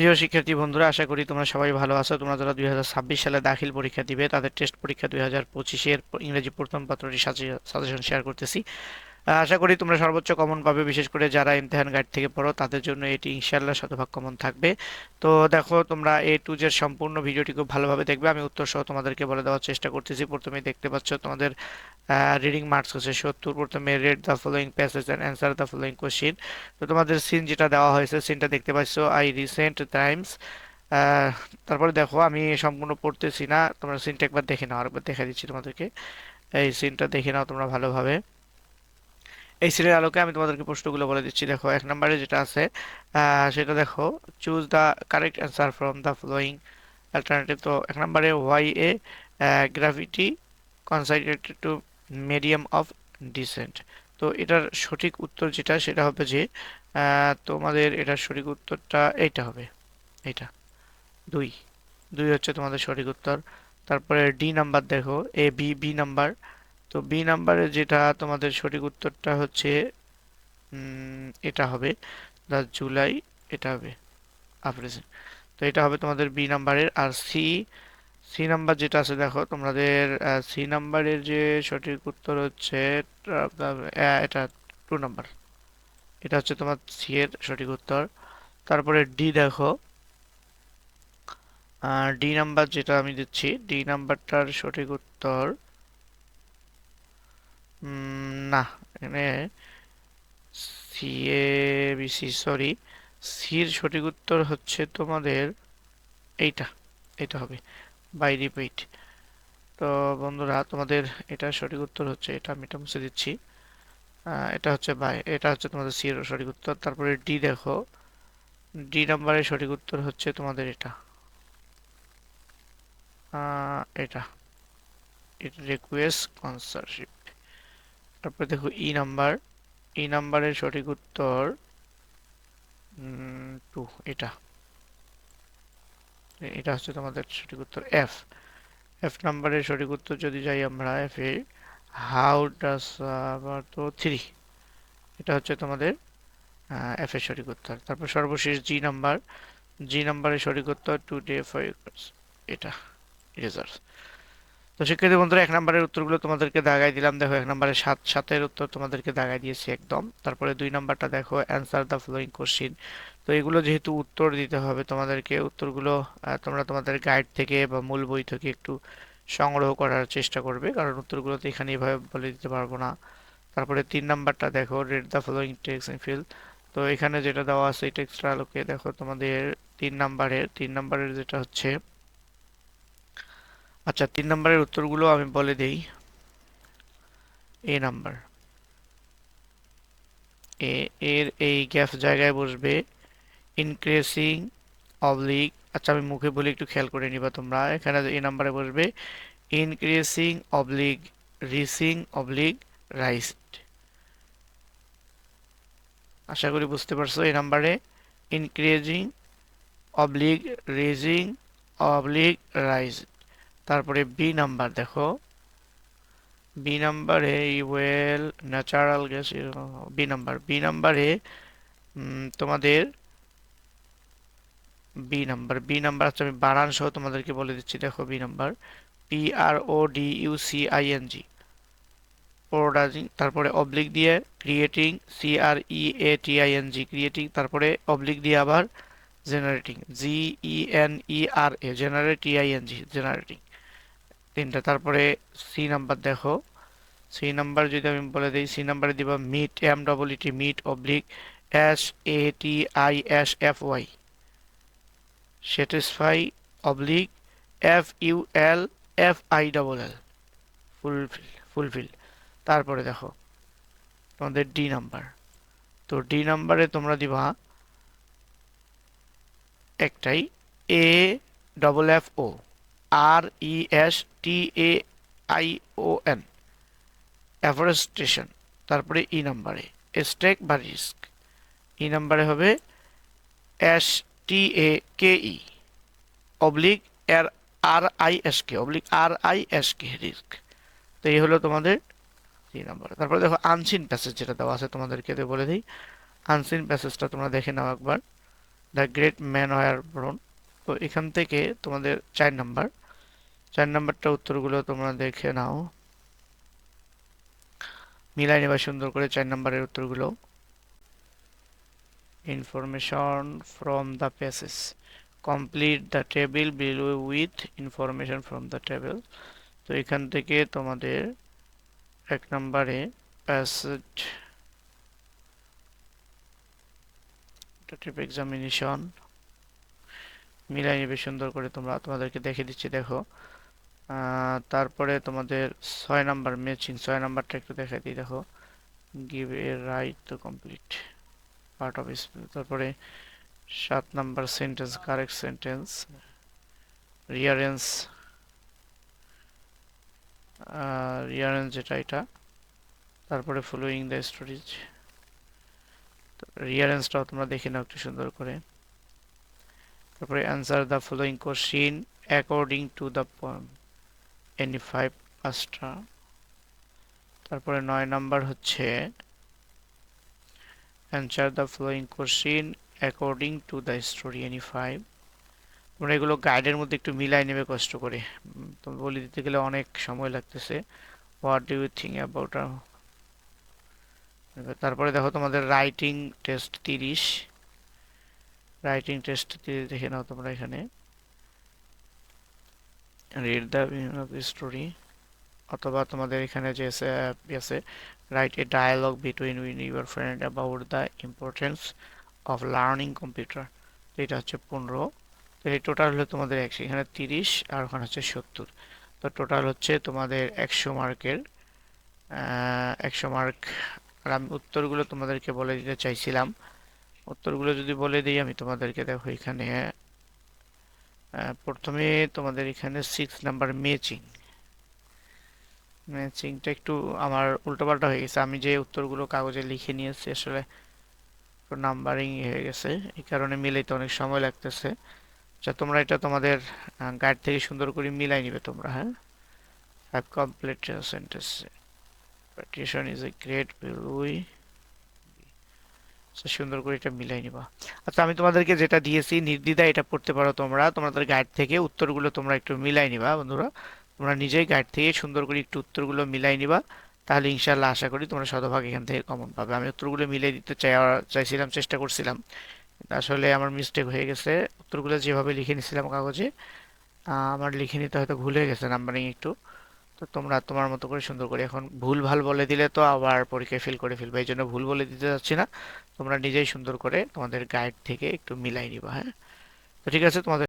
প্রিয় শিক্ষার্থী বন্ধুরা, আশা করি তোমরা সবাই ভালো আছো। তোমরা যারা দুই হাজার ছাব্বিশ সালে দাখিল পরীক্ষা দিবে, তাদের টেস্ট পরীক্ষা দুই হাজার পঁচিশের ইংরেজি প্রথম পাত্রটি সাজেশন শেয়ার করতেছি। আশা করি তোমরা সর্বোচ্চ কমন পাবে, বিশেষ করে যারা ইমতেহান গাইড থেকে পড়ো, তাদের জন্য এটি ইনশাল্লাহ শতভাগ কমন থাকবে। তো দেখো, তোমরা এ টু জের সম্পূর্ণ ভিডিওটি খুব ভালোভাবে দেখবে। আমি উত্তর সহ তোমাদেরকে বলে দেওয়ার চেষ্টা করতেছি। প্রথমে দেখতে পাচ্ছ তোমাদের রিডিং মার্কস হচ্ছে সত্তর। প্রথমে read the following passage and answer the following question তো তোমাদের সিন যেটা দেওয়া হয়েছে সিনটা দেখতে পাচ্ছ আই রিসেন্ট টাইমস তারপরে দেখো, আমি সম্পূর্ণ পড়তেছি না। তোমরা সিনটা একবার দেখে নাও, আরেকবার দেখা দিচ্ছি তোমাদেরকে। এই সিনটা দেখে নাও তোমরা ভালোভাবে। এই সিরিয়াল আলোকে আমি তোমাদেরকে প্রশ্নগুলো বলে দিচ্ছি। দেখো, এক নম্বরে যেটা আছে সেটা দেখো choose the correct answer from the following alternative তো এক নম্বরে why a gravity considered to medium of descent তো এটার সঠিক উত্তর যেটা, সেটা হবে যে তোমাদের এটার সঠিক উত্তরটা এইটা হবে, এইটা, দুই। দুই হচ্ছে তোমাদের সঠিক উত্তর। তারপরে ডি নাম্বার দেখো এ বি বি নাম্বার তো বি নাম্বারে যেটা তোমাদের সঠিক উত্তরটা হচ্ছে এটা হবে। দা জুলাই এটা হবে আপ্রেজেন্ট তো এটা হবে তোমাদের বি নাম্বারের আর সি সি নাম্বার যেটা আছে দেখো, তোমাদের সি নাম্বারের যে সঠিক উত্তর হচ্ছে এটা টু নাম্বার এটা হচ্ছে তোমার সি এর সঠিক উত্তর। তারপরে ডি দেখো। ডি নাম্বার যেটা আমি দিচ্ছি ডি নাম্বারটার সঠিক উত্তর না, এখানে C A B C sorry সির সঠিক উত্তর হচ্ছে তোমাদের এইটা এটা হবে বাই রিপিট তো বন্ধুরা, তোমাদের এটা সঠিক উত্তর হচ্ছে, এটা আমি এটা মুছে দিচ্ছি। এটা হচ্ছে বাই এটা হচ্ছে তোমাদের সি এর সঠিক উত্তর। তারপরে ডি দেখো ডি নাম্বারের সঠিক উত্তর হচ্ছে তোমাদের এটা। এটা রিকোয়েস্ট কনসারশিপ তারপরে দেখো ই নাম্বার ই নাম্বারের সঠিক উত্তর টু এটা এটা হচ্ছে তোমাদের সঠিক উত্তর এফ এফ নাম্বারের সঠিক উত্তর যদি যাই আমরা এফ এ হাউ ডাস আবার তো থ্রি এটা হচ্ছে তোমাদের এফ এর সঠিক উত্তর তারপর সর্বশেষ জি নাম্বার জি নাম্বারের সঠিক উত্তর টু ডে ফাইভ এটা রেজাল্ট তো শিক্ষার্থী বন্ধুরা, এক নম্বরের উত্তরগুলো তোমাদেরকে দাগাই দিলাম। দেখো, এক নম্বরের সাত, সাতের উত্তর তোমাদেরকে দাগাই দিয়েছি একদম। তারপরে দুই নাম্বারটা দেখো অ্যান্সার দ্য ফলোয়িং কোশ্চিন তো এগুলো যেহেতু উত্তর দিতে হবে তোমাদেরকে, উত্তরগুলো তোমরা তোমাদের গাইড থেকে বা মূল বই থেকে একটু সংগ্রহ করার চেষ্টা করবে। কারণ উত্তরগুলো তো এখানে এভাবে বলে দিতে পারব না। তারপরে তিন নাম্বারটা দেখো read the following text in fill তো এখানে যেটা দেওয়া আছে, এই টেক্সটটা আলোকে দেখো তোমাদের তিন নাম্বারের তিন নাম্বারের যেটা হচ্ছে আচ্ছা তিন নম্বরের উত্তরগুলো আমি বলে দেই। এ নাম্বার এ এর এই গ্যাপ জায়গায় বসবে ইনক্রিজিং অবলিক আচ্ছা আমি মুখে বলে একটু খেয়াল করে নিবা তোমরা। এখানে এ নাম্বারে বসবে increasing oblique rising oblique raised আশা করি বুঝতে পারছ এই নাম্বারে। Increasing oblique raising oblique raised তারপরে বি নাম্বার দেখো। বি নাম্বারে well natural gas B number B নাম্বারে তোমাদের বি নাম্বার বি নাম্বার হচ্ছে আমি বানান সহ তোমাদেরকে বলে দিচ্ছি, দেখো B number P R O D U C I N G producing তারপরে অবলিক দিয়ে creating C R E A T I N G creating তারপরে অবলিক দিয়ে আবার generating G E N E R A generate T I N G generating তিনটা, তারপরে C number দেখো। C number যদি আমি বলে দিই সি নাম্বারে দিব meet M double E T meet oblique S A T I S F Y satisfy oblique F U L F I double L fulfil fulfil তারপরে দেখো, তোমাদের ডি নাম্বার তো ডি নাম্বারে তোমরা দিবা একটাই A double F O R E S T A I O N afforestation তারপরে E নাম্বারে স্টেক বা রিস্ক ই নাম্বারে হবে S T A K E oblique এর R I S K oblique R I S K risk তো এই হলো তোমাদের ই নাম্বারে। তারপরে দেখো আনসিন প্যাসেজ যেটা দেওয়া আছে তোমাদেরকে বলে দিই। আনসিন প্যাসেজটা তোমরা দেখে নাও একবার। দ্য গ্রেট ম্যান ওয়ার ব্রন তো এখান থেকে তোমাদের চার নাম্বার। চার নাম্বারটা উত্তরগুলো তোমরা দেখে নাও। মিলাই নেবা সুন্দর করে চার নাম্বারের উত্তরগুলো। Information from the passage complete the table below with information from the table তো এখান থেকে তোমাদের এক নম্বরে প্যাসেজ এক্সামিনেশন মিলাই নেবে, সুন্দর করে তোমরা তোমাদেরকে দেখে দিচ্ছি, দেখো। তারপরে তোমাদের ছয় নাম্বার ম্যাচিং ছয় নাম্বারটা একটু দেখে দিই, দেখো। Give a right to complete part of speech তারপরে সাত number sentence correct sentence rearrange rearrange যেটা এটা। তারপরে ফলোয়িং দ্য স্টোরিজ রিয়ারেন্সটাও তোমরা দেখে নাও একটু সুন্দর করে। তারপরে answer the following question according to the poem any five পাঁচটা তারপরে নয় নাম্বার হচ্ছে answer the following question according to the story any five তোমরা এগুলো গাইডের মধ্যে একটু মিলাই নেবে কষ্ট করে। তুমি বলে দিতে গেলে অনেক সময় লাগতেছে। What do you think about তারপরে দেখো তোমাদের রাইটিং টেস্ট তিরিশ। রাইটিং টেস্ট তিরিশ দেখে নাও তোমরা এখানে। রিড দ্য স্টোরি অথবা তোমাদের এখানে যে আছে write a dialogue between you and your friend about the importance of learning computer এটা হচ্ছে পনেরো। তো এই টোটাল হলো তোমাদের একশো। এখানে তিরিশ আর ওখানে হচ্ছে সত্তর। তো টোটাল হচ্ছে তোমাদের একশো মার্কের একশো মার্ক। আর আমি উত্তরগুলো তোমাদেরকে বলে দিতে চাইছিলাম। উত্তরগুলো যদি বলে দিই, আমি তোমাদেরকে দেখো এখানে প্রথমে তোমাদের এখানে সিক্স নাম্বার ম্যাচিং ম্যাচিংটা একটু আমার উল্টোপাল্টা হয়ে গেছে। আমি যে উত্তরগুলো কাগজে লিখে নিয়েছি, আসলে নাম্বারিং হয়ে গেছে। এই কারণে মিলাইতে অনেক সময় লাগতেছে। যা তোমরা এটা তোমাদের গাইড থেকে সুন্দর করে মিলাই নিবে তোমরা হ্যাঁ? Have complete sentence partition is a great ভ্যালুই সুন্দর করে এটা মিলাই নিবা। আচ্ছা আমি তোমাদেরকে যেটা দিয়েছি নির্দ্বিধা এটা পড়তে পারো তোমরা। তোমাদের গাইড থেকে উত্তরগুলো তোমরা একটু মিলাই নিবা, বন্ধুরা। তোমরা নিজেই গাইড থেকে সুন্দর করে একটু উত্তরগুলো মিলাই নিবা। তাহলে ইনশাল্লাহ আশা করি তোমরা শতভাগ এখান থেকে কমন পাবে। আমি উত্তরগুলো মিলাই দিতে চাই চাইছিলাম, চেষ্টা করছিলাম। আসলে আমার মিস্টেক হয়ে গেছে। উত্তরগুলো যেভাবে লিখে নিছিলাম কাগজে আমার লিখে নিতে হয়তো ভুলে গেছে নাম্বারিং একটু। তো তোমরা তোমার মতো করে সুন্দর করে এখন ভুল ভালো বলে দিলে তো আবার পরীক্ষায় ফেল করে ফেলবে, এই জন্য ভুল বলে দিতে চাচ্ছি না। তোমরা নিজেই সুন্দর করে তোমাদের গাইড থেকে একটু মিলাই নিবা হ্যাঁ? তো ঠিক আছে, তোমাদের